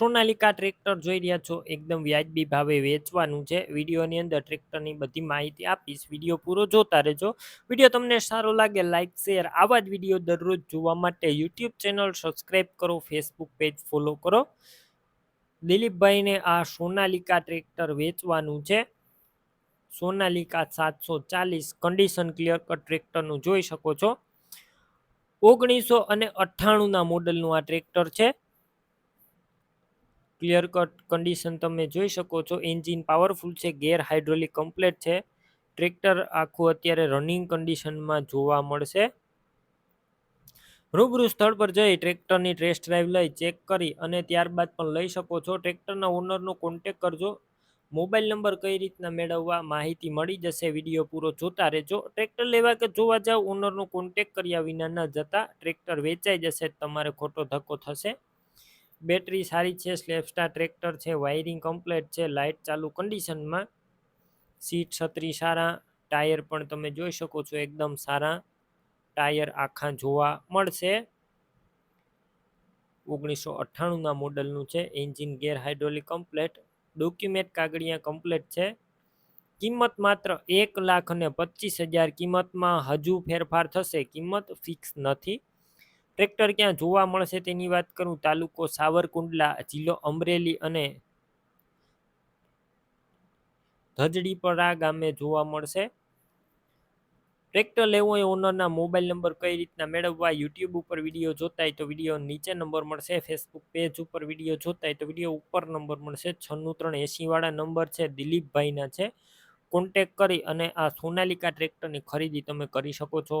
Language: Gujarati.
સોનાલિકા ટ્રેક્ટર જોઈ રહ્યા છો. એકદમ વ્યાજબી ભાવે વેચવાનું છે. વિડીયોની અંદર ટ્રેક્ટરની બધી માહિતી આપીશ. વીડિયો પૂરો જોતા રહેજો. વીડિયો તમને સારો લાગે લાઇક શેર આવા જ વીડિયો દરરોજ જોવા માટે યુટ્યુબ ચેનલ સબસ્ક્રાઈબ કરો, ફેસબુક પેજ ફોલો કરો. દિલીપભાઈને આ સોનાલિકા ટ્રેક્ટર વેચવાનું છે. સોનાલિકા સાતસો ચાલીસ કન્ડિશન ક્લિયર કટ ટ્રેક્ટરનું જોઈ શકો છો. ઓગણીસો અને અઠ્ઠાણુંના મોડલનું આ ટ્રેક્ટર છે. ક્લિયર કટ કન્ડિશન તમે જોઈ શકો છો. એન્જિન પાવરફુલ છે ગેર હાઇડ્રોલિક કમ્પ્લેટ છે. ટ્રેક્ટર આખું અત્યારે રનિંગ કન્ડિશનમાં જોવા મળશે. રૂબરૂ સ્થળ પર જઈ ટ્રેક્ટરની ટેસ્ટ ડ્રાઈવ લઈ ચેક કરી અને ત્યારબાદ પણ લઈ શકો છો. ટ્રેક્ટરના ઓનરનો કોન્ટેક કરજો. મોબાઈલ નંબર કઈ રીતના મેળવવા માહિતી મળી જશે વીડિયો પૂરો જોતા રહેજો. ટ્રેક્ટર લેવા કે જોવા જાવ ઓનરનો કોન્ટેક કર્યા વિના ન જતા. ટ્રેક્ટર વેચાઈ જશે, તમારે ખોટો ધક્કો થશે. બેટરી સારી છે સ્લેપસ્ટાર ટ્રેક્ટર છે, વાયરિંગ કમ્પ્લેટ છે, લાઇટ ચાલુ કન્ડિશનમાં. સીટ છત્રી સારા, ટાયર પણ તમે જોઈ શકો છો એકદમ સારા. ટાયર આખા જોવા મળશે. ઓગણીસો અઠ્ઠાણુંના મોડલનું છે, engine gear hydraulic complete. Document કાગળિયા કમ્પ્લેટ છે. કિંમત માત્ર એક લાખ અને પચીસ હજાર કિંમતમાં હજુ ફેરફાર થશે. કિંમત ફિક્સ નથી. ટ્રેક્ટર ક્યાં જોવા મળશે તેની વાત કરું? તાલુકો સાવરકુંડલા, જિલ્લો અમરેલી અને ધજડીપરા ગામે જોવા મળશે. ટ્રેક્ટર લેવો હોય ઓનરના મોબાઈલ નંબર કઈ રીતના મેળવવા? યુટ્યુબ ઉપર વીડિયો જોતા હોય તો વીડિયો નીચે નંબર મળશે. ફેસબુક પેજ ઉપર વીડિયો જોતા હોય તો વીડિયો ઉપર નંબર મળશે. છન્નું ત્રણ એંસીવાળા નંબર છે. દિલીપભાઈના છે. કોન્ટેક કરી અને આ સોનાલિકા ટ્રેક્ટરની ખરીદી તમે કરી શકો છો.